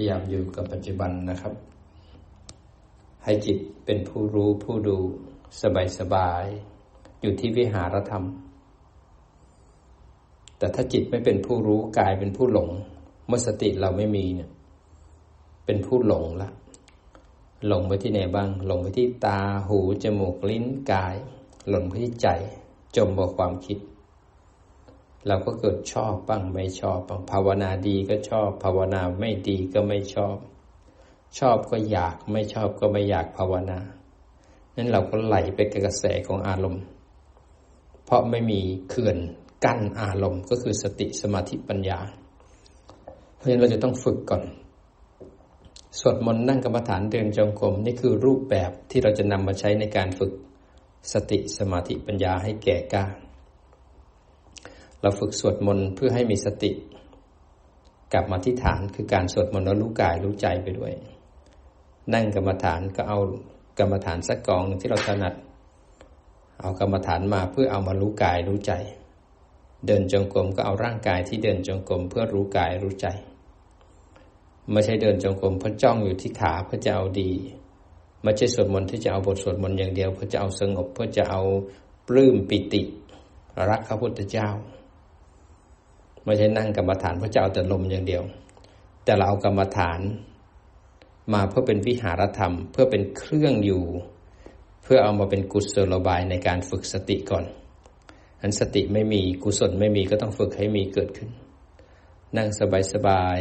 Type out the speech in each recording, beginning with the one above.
ยายามอยู่กับปัจจุบันนะครับ ให้จิตเป็นผู้รู้ผู้ดูสบายสบาย อยู่ที่วิหารธรรม แต่ถ้าจิตไม่เป็นผู้รู้กายเป็นผู้หลง เมื่อสติเราไม่มีเนี่ย เป็นผู้หลงละหลงไปที่ไหนบ้าง หลงไปที่ตาหูจมูกลิ้นกาย หลงไปที่ใจ จมกับความคิด เราก็เกิดชอบบ้างไม่ชอบบ้างภาวนาดีก็ชอบ ภาวนาไม่ดีก็ไม่ชอบ ชอบก็อยากไม่ชอบก็ไม่อยากภาวนานั้นเราก็ไหลไปกับกระแสของอารมณ์ เพราะไม่มีเขื่อนกั้นอารมณ์ก็คือสติสมาธิปัญญา เพราะฉะนั้นเราจะต้องฝึกก่อนสวดมนต์นั่งกรรมฐานเดินจงกรมนี่คือรูปแบบที่เราจะนำมาใช้ในการฝึกสติสมาธิปัญญาให้แก่กล้า เราฝึกสวดมนต์เพื่อให้มีสติ กลับมาที่ฐานคือการสวดมนต์แล้วรู้กายรู้ใจไปด้วย นั่งกรรมฐานก็เอากรรมฐานสักกองที่เราถนัด เอากรรมฐานมาเพื่อเอามารู้กายรู้ใจ เดินจงกรมก็เอาร่างกายที่เดินจงกรมเพื่อรู้กายรู้ใจไม่ใช่เดินจงกรมเพื่อจ้องอยู่ที่ขาเพื่อจะเอาดีไม่ใช่สวดมนต์ที่จะเอาบทสวดมนต์อย่างเดียว เพื่อจะเอาสงบเพื่อจะเอาปลื้มปิติ รักพระพุทธเจ้า ไม่ใช่นั่งกรรมฐานเพื่อจะเอาแต่ลมอย่างเดียว แต่เราเอากรรมฐาน มาเพื่อเป็นวิหารธรรม เพื่อเป็นเครื่องอยู่ เพื่อเอามาเป็นกุศโลบายในการฝึกสติก่อนอันสติไม่มีกุศลไม่มีก็ต้องฝึกให้มีเกิดขึ้น นั่งสบาย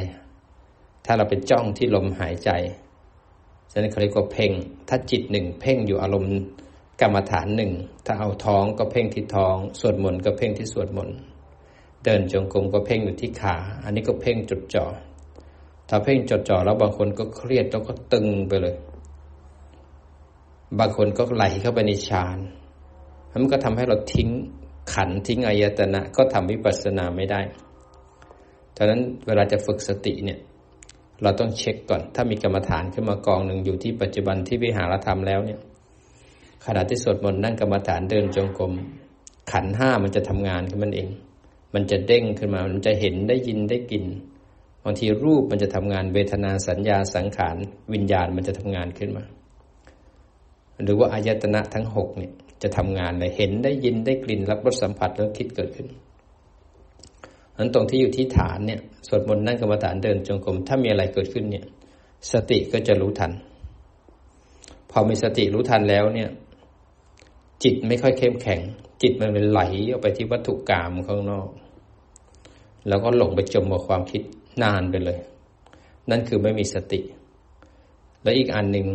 ๆถ้าเราเป็นจ้องที่ลมหายใจฉะนั้นเขาเรียกว่าเพ่ง ถ้าจิตหนึ่งเพ่งอยู่อารมณ์กรรมฐานหนึ่ง ถ้าเอาท้องก็เพ่งที่ท้อง สวดมนต์ก็เพ่งที่สวดมนต์ เดินจงกรมก็เพ่งอยู่ที่ขา อันนี้ก็เพ่งจดจ่อ ถ้าเพ่งจดจ่อแล้วบางคนก็เครียดแล้วก็ตึงไปเลย บางคนก็ไหลเข้าไปในฌานมันก็ทำให้เราทิ้งขันทิ้งอายตนะ ก็ทำวิปัสสนาไม่ได้ฉะนั้นเวลาจะฝึกสติเนี่ยเราต้องเช็คก่อน ถ้ามีกรรมฐานขึ้นมากองหนึ่งอยู่ที่ปัจจุบันที่วิหารธรรมแล้วเนี่ยขณะที่สวดมนต์นั่งกรรมฐานเดินจงกรมขันห้ามันจะทำงานขึ้นมันเอง มันจะเด้งขึ้นมา มันจะเห็นได้ยินได้กลิ่นบางทีรูปมันจะทำงานเวทนาสัญญาสังขาร วิญญาณมันจะทำงานขึ้นมา หรือว่าอายตนะทั้งหกเนี่ยจะทำงานเลยเห็นได้ยินได้กลิ่นรับรสสัมผัสแล้วคิดเกิดขึ้นนั้นตรงที่อยู่ที่ฐานเนี่ยสวดมนต์นั่งกรรมฐานเดินจงกรมถ้ามีอะไรเกิดขึ้นเนี่ย สติก็จะรู้ทัน พอมีสติรู้ทันแล้วเนี่ย จิตไม่ค่อยเข้มแข็ง จิตมันเป็นไหลออกไปที่วัตถุกรรมข้างนอก แล้วก็หลงไปจมกับความคิดนานไปเลย นั่นคือไม่มีสติ แล้วอีกอันหนึ่ง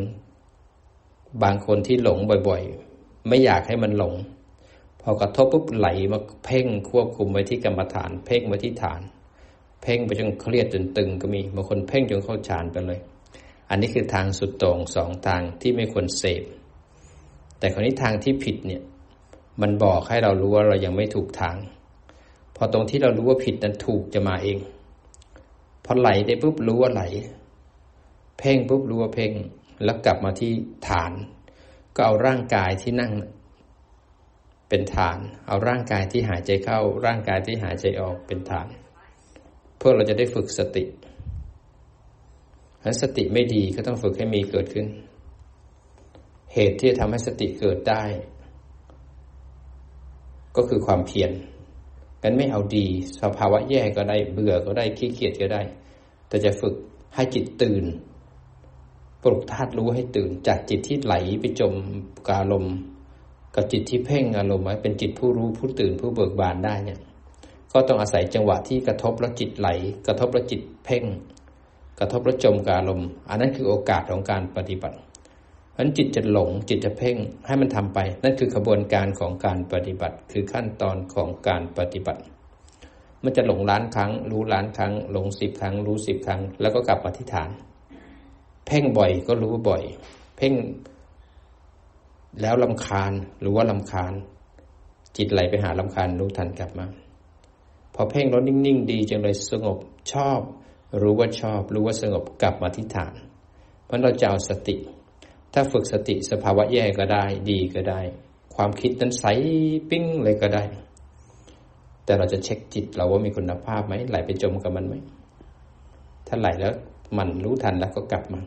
บางคนที่หลงบ่อยๆ ไม่อยากให้มันหลง พอกระทบปุ๊บไหลมาเพ่งควบคุมไว้ที่กรรมฐาน เพ่งไว้ที่ฐาน เพ่งไปจนเครียดจนตึงก็มีบางคนเพ่งจนเข้าฌานไปเลย อันนี้คือทางสุดตรงสองทางที่ไม่ควรเสพแต่คนนี้ทางที่ผิดเนี่ย มันบอกให้เรารู้ว่าเรายังไม่ถูกทาง พอตรงที่เรารู้ว่าผิดนั้นถูกจะมาเอง พอไหลได้ปุ๊บรู้ว่าไหล เพ่งปุ๊บรู้ว่าเพ่ง แล้วกลับมาที่ฐาน ก็เอาร่างกายที่นั่ง เป็นฐาน เอาร่างกายที่หายใจเข้า ร่างกายที่หายใจออกเป็นฐาน เพื่อเราจะได้ฝึกสติถ้าสติไม่ดีก็ต้องฝึกให้มีเกิดขึ้น เหตุที่จะทำให้สติเกิดได้ ก็คือความเพียรกันไม่เอาดี สภาวะแย่ก็ได้เบื่อก็ได้ขี้เกียจก็ได้ แต่จะฝึกให้จิตตื่น ปลุกธาตุรู้ให้ตื่น จากจิตที่ไหลไปจมกาลมกับจิตที่เพ่งอารมณ์ไว้เป็นจิตผู้รู้ผู้ตื่นผู้เบิกบานได้เนี่ย ก็ต้องอาศัยจังหวะที่กระทบแล้วจิตไหล กระทบแล้วจิตเพ่ง กระทบแล้วจมการมอันนั้นคือโอกาสของการปฏิบัติ เพราะจิตจะหลงจิตจะเพ่งให้มันทำไป นั่นคือขบวนการของการปฏิบัติ คือขั้นตอนของการปฏิบัติ มันจะหลงล้านครั้ง รู้ล้านครั้ง หลงสิบครั้ง รู้สิบครั้ง แล้วก็กลับมาที่ฐาน เพ่งบ่อยก็รู้บ่อย เพ่งแล้วลำคาญหรือว่าลำคาญ จิตไหลไปหาลำคาญรู้ทันกลับมา พอเพ่งแล้วนิ่งๆ ดีจังเลยสงบชอบ รู้ว่าชอบ รู้ว่าสงบกลับมาที่ฐาน เพราะเราจะเอาสติ ถ้าฝึกสติสภาวะแย่ก็ได้ ดีก็ได้ ความคิดนั้นใสปิ้งเลยก็ได้ แต่เราจะเช็คจิตเราว่ามีคุณภาพไหมไหลไปจมกับมันไหมถ้าไหลแล้วมันรู้ทันแล้วก็กลับมา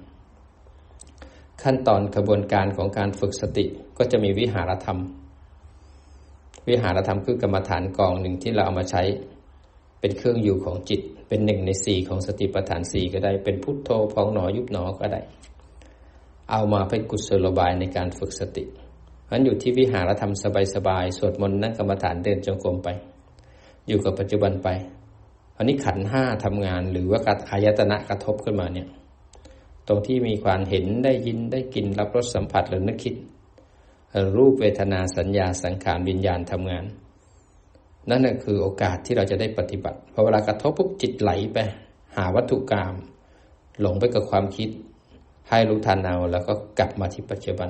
ขั้นตอนกระบวนการของการฝึกสติก็จะมีวิหารธรรม วิหารธรรมคือกรรมฐานกองหนึ่งที่เราเอามาใช้ เป็นเครื่องอยู่ของจิต เป็นหนึ่งในสี่ของสติปัฏฐานสี่ก็ได้ เป็นพุทโธพองหนอยุบหนอก็ได้ เอามาเป็นกุศโลบายในการฝึกสตินั้นอยู่ที่วิหารธรรมสบายๆสวดมนต์นั่งกรรมฐานเดินจงกรมไป อยู่กับปัจจุบันไปอันนี้ขันห้าทำงานหรือว่าอายตนะกระทบขึ้นมาเนี่ย ตรงที่มีความเห็นได้ยินได้กินรับรสสัมผัสหรือนึกคิด รูปเวทนาสัญญาสังขารวิญญาณทำงาน นั่นคือโอกาสที่เราจะได้ปฏิบัติพอเวลากระทบปุ๊บจิตไหลไป หาวัตถุกรรมหลงไปกับความคิด ให้รู้ทันเอาแล้วก็กลับมาที่ปัจจุบัน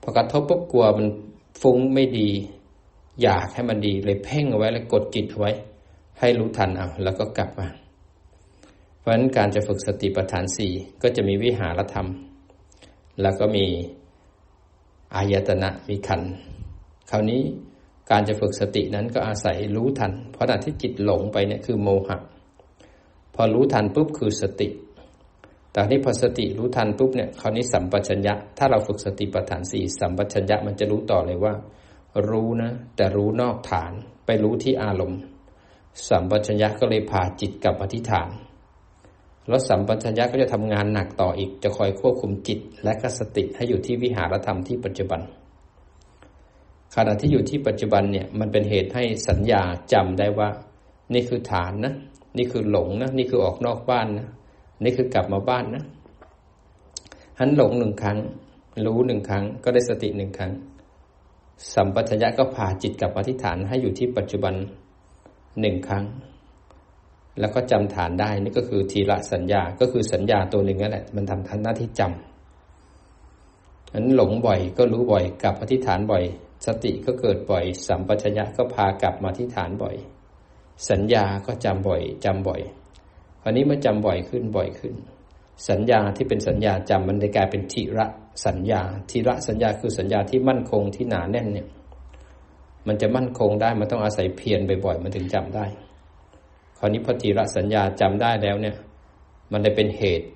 พอกระทบปุ๊บกลัวมันฟุ้งไม่ดี อยากให้มันดีเลยเพ่งเอาไว้แล้วกดจิตเอาไว้ ให้รู้ทันเอาแล้วก็กลับมา เพราะฉะนั้นการจะฝึกสติปัฏฐานสี่ก็จะมีวิหารธรรม แล้วก็มีอายตนะมีขันคราวนี้การจะฝึกสตินั้นก็อาศัยรู้ทัน เพราะขณะที่จิตหลงไปเนี่ยคือโมหะ พอรู้ทันปุ๊บคือสติ แต่นี้พอสติรู้ทันปุ๊บเนี่ยคราวนี้สัมปชัญญะ ถ้าเราฝึกสติปัฏฐานสี่สัมปชัญญะมันจะรู้ต่อเลยว่า รู้นะ แต่รู้นอกฐานไปรู้ที่อารมณ์ สัมปชัญญะก็เลยพาจิตกลับมาที่ฐาน แล้วสัมปชัญญะก็จะทำงานหนักต่ออีกจะคอยควบคุมจิต และก็สติให้อยู่ที่วิหารธรรมที่ปัจจุบันขณะที่อยู่ที่ปัจจุบันเนี่ยมันเป็นเหตุให้สัญญาจำได้ว่า นี่คือฐานนะ นี่คือหลงนะ นี่คือออกนอกบ้านนะ นี่คือกลับมาบ้านนะหันหลงหนึ่งครั้ง รู้หนึ่งครั้ง ก็ได้สติหนึ่งครั้ง สัมปชัญญะก็พาจิตกลับมาที่ฐานให้อยู่ที่ปัจจุบันหนึ่งครั้ง แล้วก็จำฐานได้นี่ก็คือทีละสัญญาก็คือสัญญาตัวหนึ่งนั่นแหละ มันทำทันหน้าที่จำนั้นหลงบ่อยก็รู้บ่อยกลับมาที่ฐานบ่อย สติก็เกิดบ่อย สัมปชัญญะก็พากลับมาที่ฐานบ่อย สัญญาก็จำบ่อยจำบ่อย อันนี้มันจำบ่อยขึ้นบ่อยขึ้น สัญญาที่เป็นสัญญาจำมันได้กลายเป็นทีระสัญญาทีระสัญญาคือสัญญาที่มั่นคงที่หนาแน่นเนี่ย มันจะมั่นคงได้มันต้องอาศัยเพียรบ่อยๆมันถึงจำได้ คราวนี้พอทีระสัญญาจำได้แล้วเนี่ย มันได้เป็นเหตุ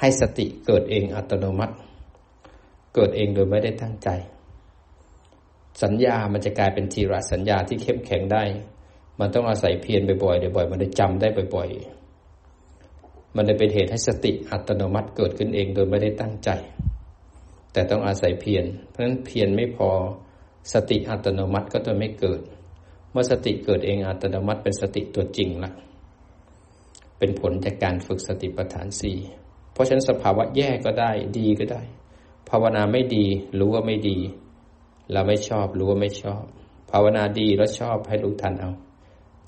ให้สติเกิดเองอัตโนมัติ เกิดเองโดยไม่ได้ตั้งใจ สัญญามันจะกลายเป็นทีระสัญญาที่เข้มแข็งได้ มันต้องอาศัยเพียรบ่อยๆบ่อยๆมันได้จำได้บ่อยๆ มันเลยเป็นเหตุให้สติอัตโนมัติเกิดขึ้นเองโดยไม่ได้ตั้งใจ แต่ต้องอาศัยเพียรเพราะฉะนั้นเพียรไม่พอสติอัตโนมัติก็จะไม่เกิด เมื่อสติเกิดเองอัตโนมัติเป็นสติตัวจริงละเป็นผลจากการฝึกสติปัฏฐานสี่เพราะฉะนั้นสภาวะแย่ก็ได้ดีก็ได้ ภาวนาไม่ดีรู้ว่าไม่ดี เราไม่ชอบรู้ว่าไม่ชอบ ภาวนาดีแล้วชอบให้รู้ทันเอา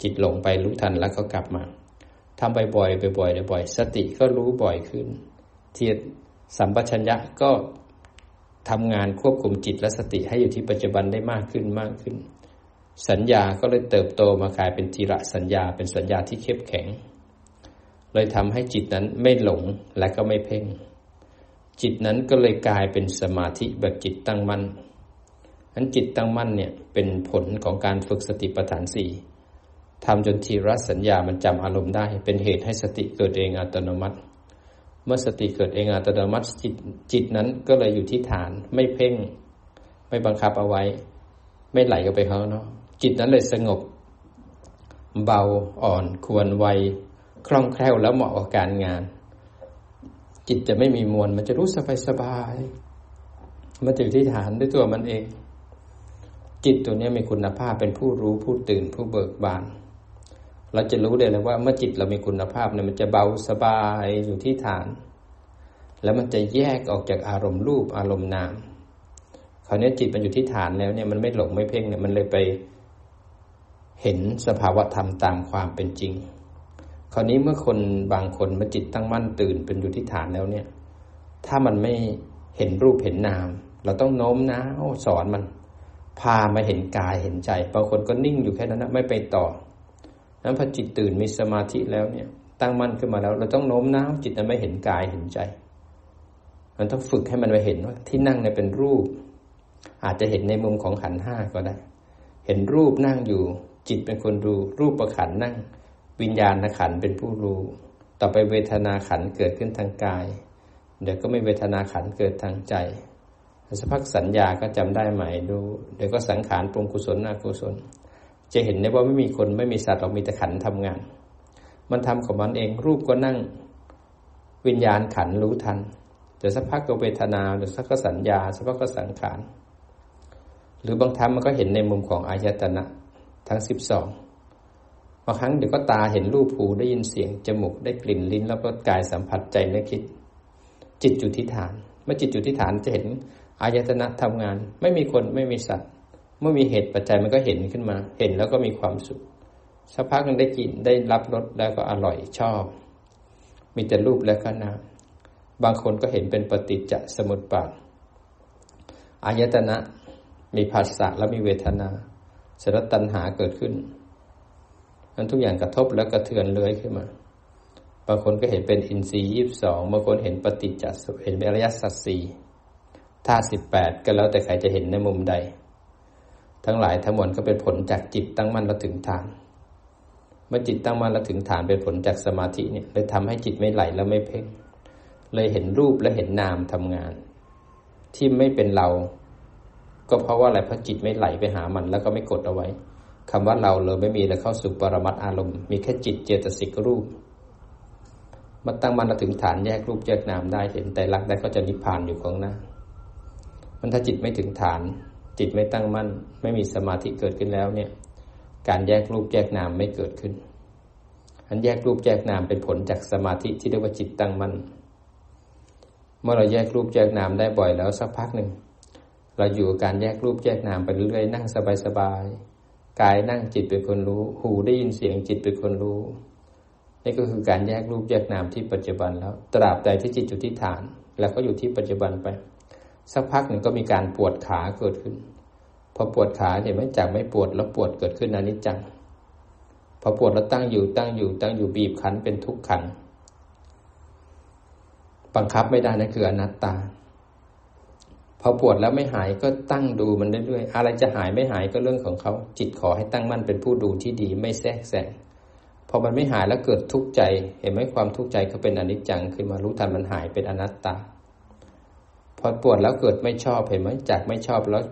จิตหลงไปรู้ทันแล้วก็กลับมา ทำบ่อยๆบ่อยๆบ่อยๆสติก็รู้บ่อยขึ้น เทียสัมปชัญญะก็ทำงานควบคุมจิตและสติให้อยู่ที่ปัจจุบันได้มากขึ้นมากขึ้น สัญญาก็เลยเติบโตมากลายเป็นทีระสัญญาเป็นสัญญาที่เข้มแข็ง เลยทำให้จิตนั้นไม่หลงและก็ไม่เพ่ง จิตนั้นก็เลยกลายเป็นสมาธิแบบจิตตั้งมั่นนั้นจิตตั้งมั่นเนี่ยเป็นผลของการฝึกสติปัฏฐานสี่ ทำจนทีรัสัญญามันจำอารมณ์ได้ เป็นเหตุให้สติเกิดเองอัตโนมัติ เมื่อสติเกิดเองอัตโนมัติจิตจิตนั้นก็เลยอยู่ที่ฐานไม่เพ่ง ไม่บังคับเอาไว้ ไม่ไหลกันไปเขาเนาะจิตนั้นเลยสงบ เบาอ่อนควรไวคล่องแคล่วแล้วเหมาะกับการงาน จิตจะไม่มีมวลมันจะรู้สบายสบายมาถึงที่ฐานด้วยตัวมันเอง จิตตัวนี้มีคุณภาพเป็นผู้รู้ผู้ตื่นผู้เบิกบาน เราจะรู้เลยว่าเมื่อจิตเรามีคุณภาพเนี่ยมันจะเบาสบายอยู่ที่ฐาน แล้วมันจะแยกออกจากอารมณ์รูปอารมณ์นามคราวนี้จิตมันอยู่ที่ฐานแล้วเนี่ยมันไม่หลงไม่เพ่งเนี่ยมันเลยไปเห็นสภาวะธรรมตามความเป็นจริง คราวนี้เมื่อคนบางคนมาจิตตั้งมั่นตื่นเป็นอยู่ที่ฐานแล้วเนี่ย ถ้ามันไม่เห็นรูปเห็นนาม เราต้องโน้มน้าวสอนมัน พามาเห็นกายเห็นใจบางคนก็นิ่งอยู่แค่นั้นนะไม่ไปต่อ นั้นพอจิตตื่นมีสมาธิแล้วเนี่ย ตั้งมั่นขึ้นมาแล้ว เราต้องโน้มน้าวจิตนั้นไม่เห็นกายเห็นใจ มันต้องฝึกให้มันไปเห็นว่าที่นั่งเนี่ยเป็นรูป อาจจะเห็นในมุมของขันห้าก็ได้ เห็นรูปนั่งอยู่ จิตเป็นคนดู รูปประขันนั่ง วิญญาณขันเป็นผู้รู้ ต่อไปเวทนาขันเกิดขึ้นทางกาย เดี๋ยวก็ไม่เวทนาขันเกิดทางใจสักพักสัญญาก็จำได้ใหม่ดูเดี๋ยวก็สังขารปรุงกุศลอกุศล จะเห็นได้ว่าไม่มีคนไม่มีสัตว์หรอกมีแต่ขันทำงาน มันทำของมันเองรูปก็นั่งวิญญาณขันรู้ทันเดี๋ยวสักพักก็เวทนาเดี๋ยวสักก็สัญญาสักพักก็สังขารหรือบางทรรมมันก็เห็นในมุมของอายตนะทั้งสิบสองบางครั้งเดี๋ยวก็ตาเห็นรูปหูได้ยินเสียงจมูกได้กลิ่นลิ้น แล้วก็กายสัมผัสใจนึกคิด จิตอยู่ที่ฐาน เมื่อจิตอยู่ที่ฐานจะเห็นอายตนะทำงาน ไม่มีคนไม่มีสัตว์ เมื่อมีเหตุปัจจัยมันก็เห็นขึ้นมา เห็นแล้วก็มีความสุขสักพักนึงได้กินได้รับรสแล้วก็อร่อยชอบ มีแต่รูปและก็นามบางคนก็เห็นเป็นปฏิจจสมุปบาทอายตนะมีภาษาและมีเวทนาสรตัณหาเกิดขึ้นนั้นทุกอย่างกระทบแล้วกระเทือนเลื้อยขึ้นมา บางคนก็เห็นเป็นอินทรีย์ยี่บสองบางคนเห็นปฏิจจสเห็นอริยสัจสี่ธาตุสิบแปดก็แล้วแต่ใครจะเห็นในมุมใด ทั้งหลายทั้งมวลก็เป็นผลจากจิตตั้งมั่นแล้วถึงฐาน เมื่อจิตตั้งมั่นแล้วถึงฐานเป็นผลจากสมาธิเนี่ยเลยทำให้จิตไม่ไหลแล้วไม่เพ่งเลยเห็นรูปและเห็นนามทำงาน ที่ไม่เป็นเรา ก็เพราะว่าอะไรเพราะจิตไม่ไหลไปหามันแล้วก็ไม่กดเอาไว้คำว่าเราเลยไม่มีแล้วเข้าสู่ปรมัตอารมณ์มีแค่จิตเจตสิกรูปมาตั้งมันถึงฐานแยกรูปแยกนามได้เห็นแต่ลักได้ก็จะนิพพานอยู่ข้างหน้ามันถ้าจิตไม่ถึงฐาน จิตไม่ตั้งมั่น ไม่มีสมาธิเกิดขึ้นแล้วเนี่ย การแยกรูปแยกนามไม่เกิดขึ้น อันแยกรูปแยกนามเป็นผลจากสมาธิที่เรียกว่าจิตตั้งมั่น เมื่อเราแยกรูปแยกนามได้บ่อยแล้วสักพักหนึ่งเราอยู่กับการแยกรูปแยกนามไปเรื่อยๆนั่งสบายๆกายนั่งจิตเป็นคนรู้ หูได้ยินเสียงจิตเป็นคนรู้นี่ก็คือการแยกรูปแยกนามที่ปัจจุบันแล้ว ตราบใดที่จิตอยู่ที่ฐาน แล้วก็อยู่ที่ปัจจุบันไป สักพักหนึ่งก็มีการปวดขาเกิดขึ้น พอปวดขาเนี่ยไม่จากไม่ปวดแล้วปวดเกิดขึ้นอนิจจัง พอปวดแล้วตั้งอยู่ตั้งอยู่ตั้งอยู่บีบคั้นเป็นทุกขันบังคับไม่ได้นั่นคืออนัตตา พอปวดแล้วไม่หายก็ตั้งดูมันเรื่อยๆ อะไรจะหายไม่หายก็เรื่องของเขา จิตขอให้ตั้งมั่นเป็นผู้ดูที่ดีไม่แทรกแซงพอมันไม่หายแล้วเกิดทุกข์ใจ เห็นไหมความทุกข์ใจก็เป็นอนิจจังขึ้นมารู้ทันมันหายเป็นอนัตตา พอปวดแล้วเกิดไม่ชอบเห็นไหมจากไม่ชอบแล้ว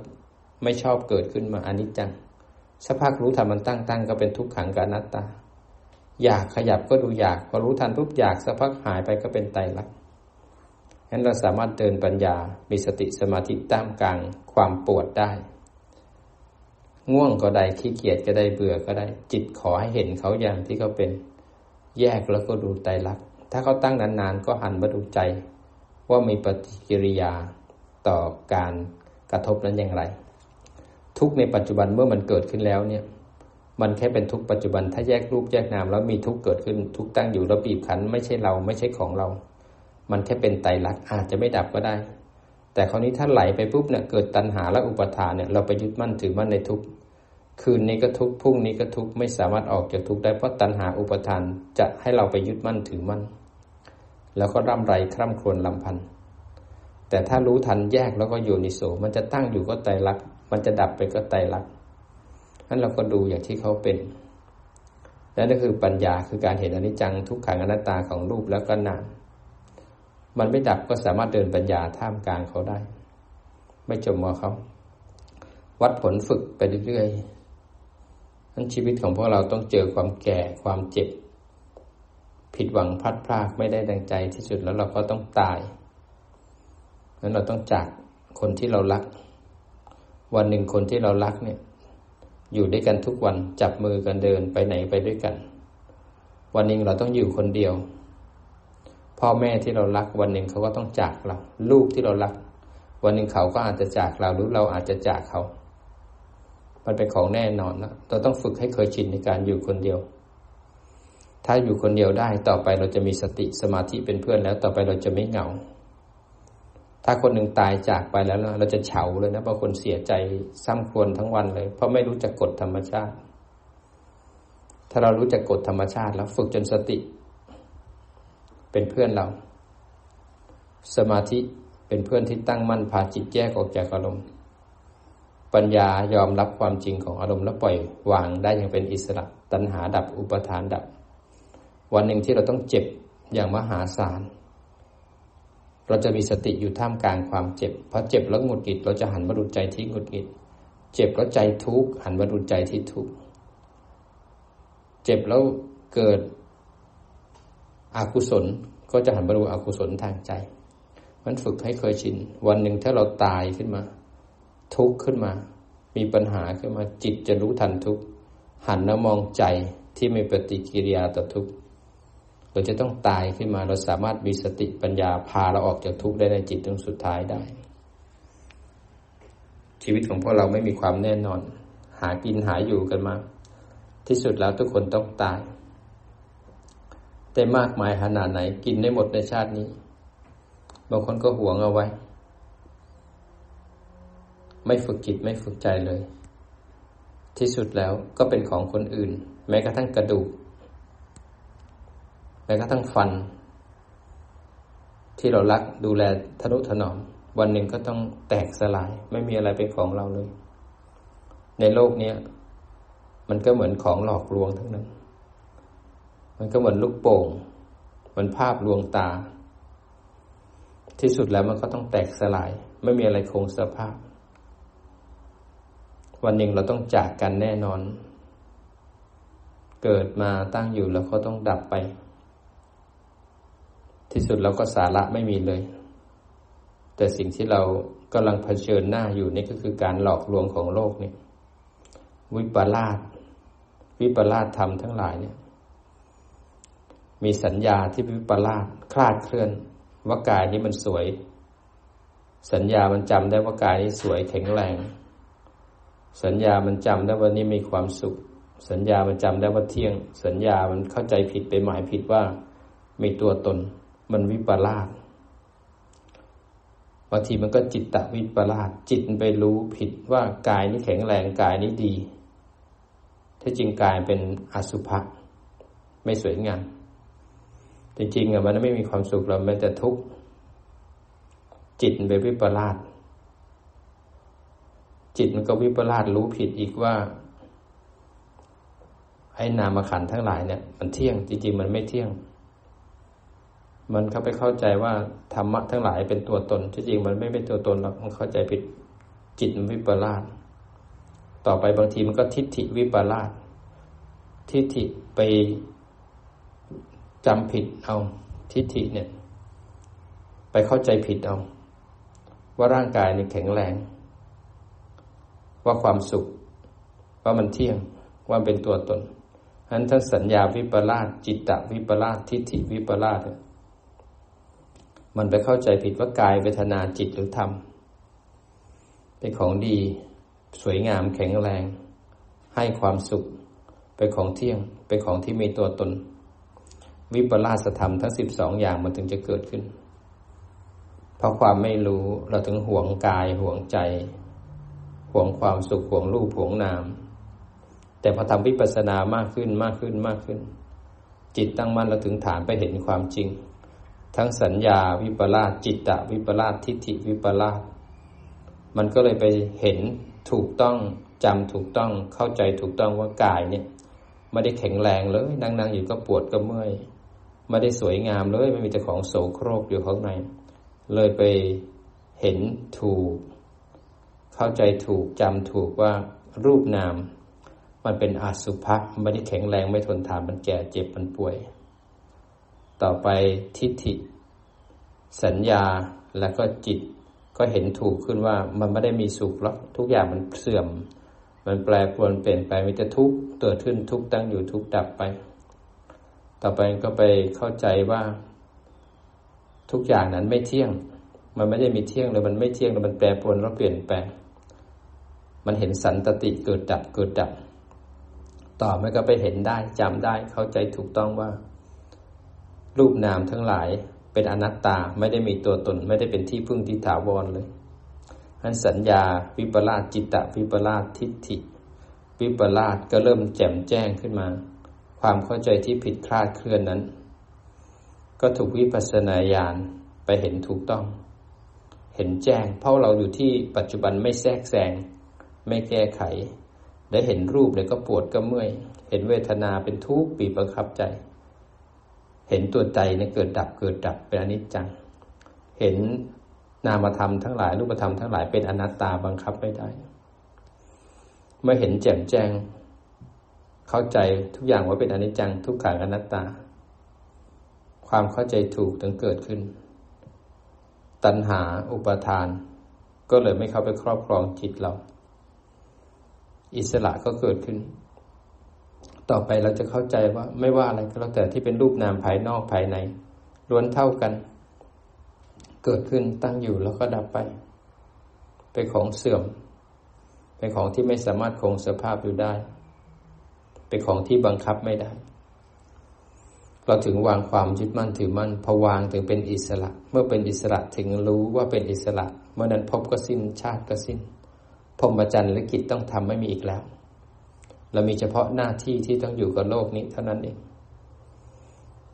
ไม่ชอบเกิดขึ้นมาอนิจจังสักพักรู้ทันมันตั้งตั้งก็เป็นทุกขังกับนัตตา อยากขยับก็ดูอยาก พอรู้ทันปุ๊บอยากสักพักหายไปก็เป็นไตรลักษณ์งั้นเราสามารถเดินปัญญา มีสติสมาธิตามกลางความปวดได้ ง่วงก็ได้ขี้เกียจก็ได้เบื่อก็ได้ จิตขอให้เห็นเขาอย่างที่เขาเป็น แยกแล้วก็ดูไตรลักษณ์ถ้าเขาตั้งนานๆก็หันมาดูใจ ว่ามีปฏิกิริยาต่อการกระทบนั้นอย่างไร ทุกในปัจจุบันเมื่อมันเกิดขึ้นแล้วเนี่ย มันแค่เป็นทุกปัจจุบันถ้าแยกรูปแยกนามแล้วมีทุกเกิดขึ้น ทุกตั้งอยู่แล้วบีบคั้นไม่ใช่เราไม่ใช่ของเรา มันแค่เป็นไตรลักษณ์อาจจะไม่ดับก็ได้ แต่คราวนี้ถ้าไหลไปปุ๊บเนี่ยเกิดตัณหาและอุปทานเนี่ยเราไปยึดมั่นถือมั่นในทุกคืนนี้ก็ทุกพรุ่งนี้ก็ทุกไม่สามารถออกจากทุกได้เพราะตัณหาอุปทานจะให้เราไปยึดมั่นถือมั่น แล้วก็ร่ำไรคร่ำครวญลำพัน แต่ถ้ารู้ทันแยกแล้วก็โยนิโส มันจะตั้งอยู่ก็ไตรลักษณ์มันจะดับไปก็ไตรลักษณ์นั้นเราก็ดูอย่างที่เขาเป็น นั่นก็คือปัญญาคือการเห็นอนิจจังทุกขังอนัตตาของรูปแล้วก็นาม มันไม่ดับก็สามารถเดินปัญญาท่ามกลางเขาได้ ไม่จมมัวเขา วัดผลฝึกไปเรื่อยๆนั้นชีวิตของพวกเราต้องเจอความแก่ความเจ็บ ผิดหวังพัดพลากไม่ได้ดังใจที่สุดแล้วเราก็ต้องตายนั้นเราต้องจากคนที่เรารัก วันหนึ่งคนที่เรารักเนี่ย อยู่ด้วยกันทุกวันจับมือกันเดินไปไหนไปด้วยกัน วันหนึ่งเราต้องอยู่คนเดียว พ่อแม่ที่เรารัก วันหนึ่งเขาก็ต้องจากเรา ลูกที่เรารัก วันหนึ่งเขาก็อาจจะจากเราหรือเราอาจจะจากเขา มันเป็นของแน่นอนนะเราต้องฝึกให้เคยชินในการอยู่คนเดียว ถ้าอยู่คนเดียวได้ต่อไปเราจะมีสติสมาธิเป็นเพื่อนแล้วต่อไปเราจะไม่เหงา ถ้าคนหนึ่งตายจากไปแล้วเราจะเฉาเลยนะบางคนเสียใจซ้ำควรทั้งวันเลย เพราะไม่รู้จักกฎธรรมชาติ ถ้าเรารู้จักกฎธรรมชาติแล้วฝึกจนสติ เป็นเพื่อนเรา สมาธิเป็นเพื่อนที่ตั้งมั่นพาจิตแยกออกจากอารมณ์ปัญญายอมรับความจริงของอารมณ์แล้วปล่อยวางได้อย่างเป็นอิสระ ตัณหาดับอุปทานดับ วันหนึ่งที่เราต้องเจ็บอย่างมหาศาล เราจะมีสติอยู่ท่ามกลางความเจ็บพอเจ็บแล้วหงุดหงิดเราจะหันมาดูใจที่หงุดหงิด เจ็บแล้วใจทุกข์หันมาดูใจที่ทุกข์ เจ็บแล้วเกิดอกุศลก็จะหันมาดูอกุศลทางใจ มันฝึกให้เคยชิน วันหนึ่งถ้าเราตายขึ้นมา ทุกข์ขึ้นมา มีปัญหาขึ้นมาจิตจะรู้ทันทุกข์หันมามองใจที่มีปฏิกิริยาต่อทุกข์ เราจะต้องตายขึ้นมาเราสามารถมีสติปัญญาพาเราออกจากทุกข์ได้ในจิตตรงสุดท้ายได้ ชีวิตของพวกเราไม่มีความแน่นอน หากินหาอยู่กันมา ที่สุดแล้วทุกคนต้องตายแต่มากมายขนาดไหนกินได้หมดในชาตินี้ บางคนก็หวงเอาไว้ ไม่ฝึกจิตไม่ฝึกใจเลย ที่สุดแล้วก็เป็นของคนอื่น แม้กระทั่งกระดูก แม้กระทั่งฟัน ที่เรารักดูแลทะนุถนอม วันหนึ่งก็ต้องแตกสลาย ไม่มีอะไรเป็นของเราเลย ในโลกนี้มันก็เหมือนของหลอกลวงทั้งนั้น มันก็เหมือนลูกโป่งเหมือนภาพลวงตา ที่สุดแล้วมันก็ต้องแตกสลาย ไม่มีอะไรคงสภาพ วันหนึ่งเราต้องจากกันแน่นอน เกิดมาตั้งอยู่แล้วก็ต้องดับไป ที่สุดเราก็สาระไม่มีเลย แต่สิ่งที่เรากำลังเผชิญหน้าอยู่นี่ก็คือการหลอกลวงของโลกนี่วิปลาสวิปลาสธรรมทั้งหลายเนี่ย มีสัญญาที่วิปลาสคลาดเคลื่อน ว่ากายนี้มันสวย สัญญามันจำได้ว่ากายนี้สวยแข็งแรง สัญญามันจำได้ว่านี้มีความสุข สัญญามันจำได้ว่าเที่ยง สัญญามันเข้าใจผิดไปหมายผิดว่ามีตัวตน มันวิปลาสบางทีมันก็จิตตะวิปลาสจิตไปรู้ผิดว่ากายนี้แข็งแรงกายนี้ดีที่จริงกายเป็นอสุภะไม่สวยงามจริงๆอะมันไม่มีความสุขเรามันจะทุกข์จิตไปวิปลาสจิตมันก็วิปลาสรู้ผิดอีกว่าไอ้นามขันทั้งหลายเนี่ย มันเที่ยงจริงๆมันไม่เที่ยง มันเข้าไปเข้าใจว่าธรรมะทั้งหลายเป็นตัวตน ที่จริงมันไม่เป็นตัวตนหรอกมันเข้าใจผิดจิตมันวิปลาสต่อไปบางทีมันก็ทิฏฐิวิปลาสทิฏฐิไปจำผิดเอาทิฏฐิเนี่ย ไปเข้าใจผิดเอา ว่าร่างกายนี่แข็งแรง ว่าความสุข ว่ามันเที่ยงว่าเป็นตัวตนฉะนั้นท่านสัญญาวิปลาสจิตตวิปลาสทิฏฐิวิปลาส มันไปเข้าใจผิดว่ากายเวทนาจิตหรือธรรม เป็นของดีสวยงามแข็งแรง ให้ความสุข เป็นของเที่ยง เป็นของที่มีตัวตน วิปลาสธรรมทั้งสิบสองอย่างมันถึงจะเกิดขึ้น เพราะความไม่รู้เราถึงห่วงกายห่วงใจ ห่วงความสุขห่วงรูปห่วงนาม แต่พอทำวิปัสสนามากขึ้นมากขึ้นมากขึ้น จิตตั้งมั่นเราถึงฐานไปเห็นความจริง ทั้งสัญญาวิปลาสจิตตะวิปลาสทิฏฐิวิปลาสมันก็เลยไปเห็นถูกต้องจำถูกต้องเข้าใจถูกต้องว่ากายเนี่ยไม่ได้แข็งแรงเลยนั่งๆอยู่ก็ปวดก็เมื่อยไม่ได้สวยงามเลยไม่มีแต่ของโสโครกอยู่ข้างใน เลยไปเห็นถูก เข้าใจถูกจำถูกว่ารูปนาม มันเป็นอาสุภะไม่ได้แข็งแรงไม่ทนทานมันแก่เจ็บมันป่วย ต่อไปทิฏฐิ สัญญาแล้วก็จิต ก็เห็นถูกขึ้นว่ามันไม่ได้มีสุขหรอกทุกอย่างมันเสื่อม มันแปรปรวนเปลี่ยนไปมีแต่ทุกข์เกิดขึ้นทุกตั้งอยู่ทุกดับไป ต่อไปก็ไปเข้าใจว่า ทุกอย่างนั้นไม่เที่ยง มันไม่ได้มีเที่ยงเลยมันไม่เที่ยงเลยมันแปรปรวนแล้วเปลี่ยนแปลงมันเห็นสันตติเกิดดับเกิดดับ ต่อไปก็ไปเห็นได้จำได้เข้าใจถูกต้องว่า รูปนามทั้งหลายเป็นอนัตตาไม่ได้มีตัวตน ไม่ได้เป็นที่พึ่งที่ถาวรเลยอันสัญญาวิปลาสจิตตวิปลาสทิฏฐิ วิปลาสก็เริ่มแจ่มแจ้งขึ้นมา ความเข้าใจที่ผิดพลาดเคลื่อนนั้น ก็ถูกวิปัสสนาญาณไปเห็นถูกต้อง เห็นแจ้ง เพราะเราอยู่ที่ปัจจุบันไม่แทรกแซงไม่แก้ไข ได้เห็นรูปเลยก็ปวดก็เมื่อย เห็นเวทนาเป็นทุกข์ปีบังคับใจ เห็นตัวใจเนี่ยเกิดดับเกิดดับเป็นอนิจจัง เห็นนามธรรมทั้งหลายรูปธรรมทั้งหลายเป็นอนัตตาบังคับไม่ได้ เมื่อเห็นแจ่มแจ้ง เข้าใจทุกอย่างว่าเป็นอนิจจัง ทุกขังอนัตตา ความเข้าใจถูกถึงเกิดขึ้น ตัณหาอุปทาน ก็เลยไม่เข้าไปครอบครองจิตเรา อิสระก็เกิดขึ้น ต่อไปเราจะเข้าใจว่าไม่ว่าอะไรก็แล้วแต่ที่เป็นรูปนามภายนอกภายในล้วนเท่ากัน เกิดขึ้นตั้งอยู่แล้วก็ดับไป เป็นของเสื่อม เป็นของที่ไม่สามารถคงสภาพอยู่ได้ เป็นของที่บังคับไม่ได้ เราถึงวางความยึดมั่นถือมั่นพวางถึงเป็นอิสระ เมื่อเป็นอิสระถึงรู้ว่าเป็นอิสระ เมื่อนั้นพบก็สิ้นชาติก็สิ้นพรหมจรรย์และกิจต้องทำไม่มีอีกแล้ว เรามีเฉพาะหน้าที่ที่ต้องอยู่กับโลกนี้เท่านั้นเอง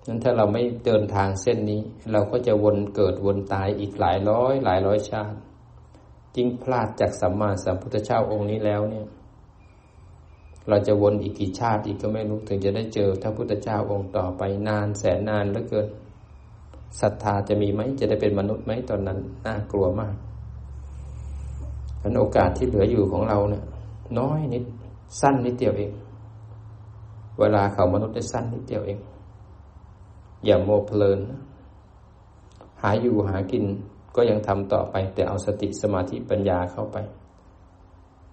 นั้นถ้าเราไม่เดินทางเส้นนี้ เราก็จะวนเกิดวนตายอีกหลายร้อย หลายร้อยชาติจิ้งพลาดจากสัมมาสัมพุทธเจ้าองค์นี้แล้วเนี่ย เราจะวนอีกกี่ชาติอีกก็ไม่รู้ถึงจะได้เจอพระพุทธเจ้าองค์ต่อไปนานแสนนานเหลือเกินศรัทธาจะมีไหมจะได้เป็นมนุษย์ไหมตอนนั้นน่ากลัวมากอันโอกาสที่เหลืออยู่ของเราเนี่ย น้อยนิด สั้นนิดเดียวเอง เวลาเขามนุษย์ได้สั้นนิดเดียวเอง อย่าโมเพลิน หาอยู่หากินก็ยังทำต่อไป แต่เอาสติสมาธิปัญญาเข้าไป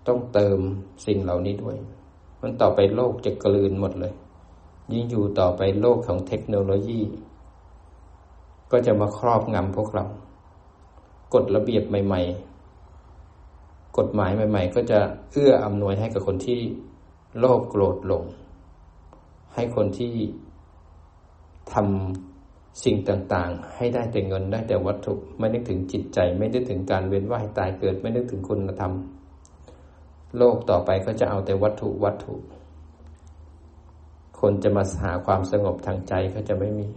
ต้องเติมสิ่งเหล่านี้ด้วย มันต่อไปโลกจะกลืนหมดเลย ยิ่งอยู่ต่อไปโลกของเทคโนโลยี ก็จะมาครอบงำพวกเรา กฎระเบียบใหม่ ๆ กฎหมายใหม่ ๆ ก็จะเอื้ออำนวยให้กับคนที่โลภโกรธหลง ให้คนที่ทำสิ่งต่างๆ ให้ได้แต่เงินได้แต่วัตถุ ไม่นึกถึงจิตใจ ไม่นึกถึงการเวียนว่ายตายเกิด ไม่นึกถึงคุณธรรม โลกต่อไปก็จะเอาแต่วัตถุวัตถุ คนจะมาหาความสงบทางใจก็จะไม่มี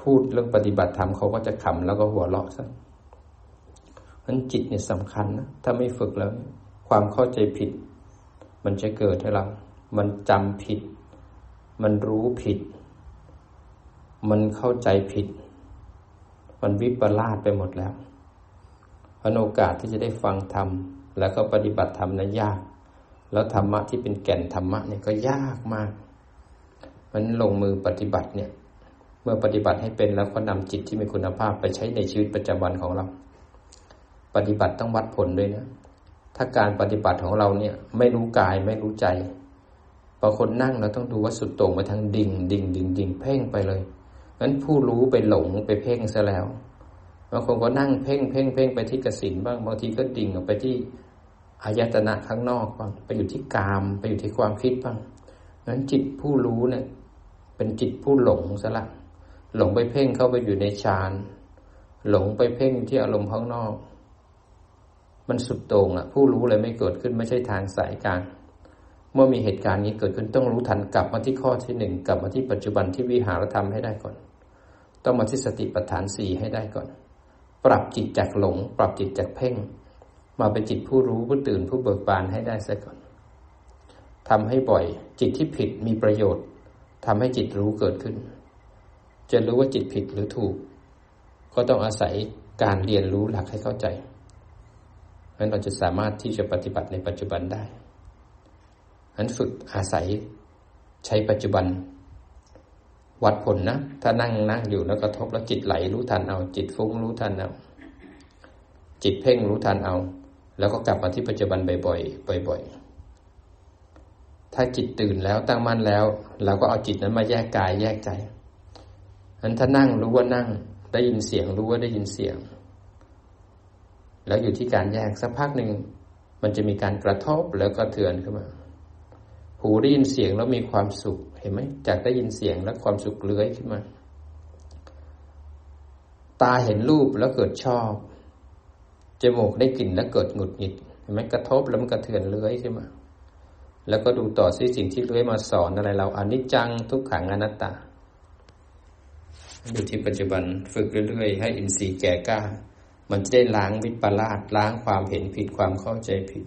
พูดเรื่องปฏิบัติธรรมเขาก็จะขำแล้วก็หัวเราะซะ นั้นจิตเนี่ยสำคัญนะถ้าไม่ฝึกแล้ว ความเข้าใจผิด มันจะเกิดให้เรา มันจำผิด มันรู้ผิด มันเข้าใจผิด มันวิปลาสไปหมดแล้วอนโอกาสที่จะได้ฟังธรรมแล้วก็ปฏิบัติธรรมนะยาก แล้วธรรมะที่เป็นแก่นธรรมะเนี่ยก็ยากมากมันลงมือปฏิบัติเนี่ย เมื่อปฏิบัติให้เป็นแล้วก็นำจิตที่มีคุณภาพไปใช้ในชีวิตประจำวันของเรา ปฏิบัติต้องวัดผลด้วยนะ ถ้าการปฏิบัติของเราเนี่ย ไม่รู้กายไม่รู้ใจพอคนนั่งเราต้องดูว่าสุดโต่งไปทางดิ่งดิ่งดิ่งดิ่งเพ่งไปเลยงั้นผู้รู้ไปหลงไปเพ่งซะแล้วบางคนก็นั่งเพ่งเพ่งเพ่งไปที่กสินบ้างบางทีก็ดิ่งออกไปที่อายตนะข้างนอกบ้างไปอยู่ที่กาม ไปอยู่ที่ความคิดบ้างงั้นจิตผู้รู้เนี่ย เป็นจิตผู้หลงซะละหลงไปเพ่งเข้าไปอยู่ในฌานหลงไปเพ่งที่อารมณ์ข้างนอก มันสุดโต่งอะ ผู้รู้เลยไม่เกิดขึ้นไม่ใช่ทางสายกลาง เมื่อมีเหตุการณ์นี้เกิดขึ้นต้องรู้ทันกลับมาที่ข้อที่หนึ่งกลับมาที่ปัจจุบันที่วิหารธรรมให้ได้ก่อน ต้องมาที่สติปัฏฐานสี่ให้ได้ก่อน ปรับจิตจากหลง ปรับจิตจากเพ่ง มาเป็นจิตผู้รู้ผู้ตื่นผู้เบิกบานให้ได้ซะก่อนทำให้บ่อย จิตที่ผิดมีประโยชน์ทำให้จิตรู้เกิดขึ้น จะรู้ว่าจิตผิดหรือถูก ก็ต้องอาศัยการเรียนรู้หลักให้เข้าใจ เพราะเราจะสามารถที่จะปฏิบัติในปัจจุบันได้นั้นฝึกอาศัยใช้ปัจจุบัน วัดผลนะ ถ้านั่งนั่งอยู่แล้วกระทบแล้วจิตไหลรู้ทันเอา จิตฟุ้งรู้ทันเอา จิตเพ่งรู้ทันเอา แล้วก็กลับมาที่ปัจจุบันบ่อยๆบ่อยๆ ถ้าจิตตื่นแล้วตั้งมั่นแล้ว เราก็เอาจิตนั้นมาแยกกายแยกใจนั้นถ้านั่งรู้ว่านั่ง ได้ยินเสียงรู้ว่าได้ยินเสียง แล้วอยู่ที่การแยกสักพักหนึ่งมันจะมีการกระทบแล้วก็เถือนขึ้นมา หูได้ยินเสียงแล้วมีความสุขเห็นไหมจากได้ยินเสียงแล้วความสุขเลื้อยขึ้นมา ตาเห็นรูปแล้วเกิดชอบจมูกได้กลิ่นแล้วเกิดหงุดหงิดเห็นไหมกระทบแล้วมันกระเทือนเลื้อยขึ้นมา แล้วก็ดูต่อซิสิ่งที่เลื้อยมาสอนอะไรเราอนิจจังทุกขังอนัตตาอยู่ที่ปัจจุบันฝึกเรื่อยๆ ให้อินทรีย์แก่กล้า มันจะได้ล้างวิปลาสล้างความเห็นผิดความเข้าใจผิด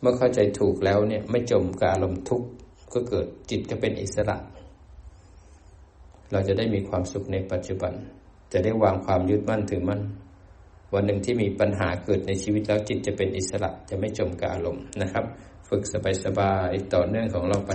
เมื่อเข้าใจถูกแล้วเนี่ยไม่จมกับอารมณ์ทุกข์ก็เกิดจิตก็เป็นอิสระ เราจะได้มีความสุขในปัจจุบัน จะได้วางความยึดมั่นถือมั่น วันหนึ่งที่มีปัญหาเกิดในชีวิตแล้วจิตจะเป็นอิสระจะไม่จมกับอารมณ์นะครับ ฝึกสบายๆต่อเนื่องของเราไป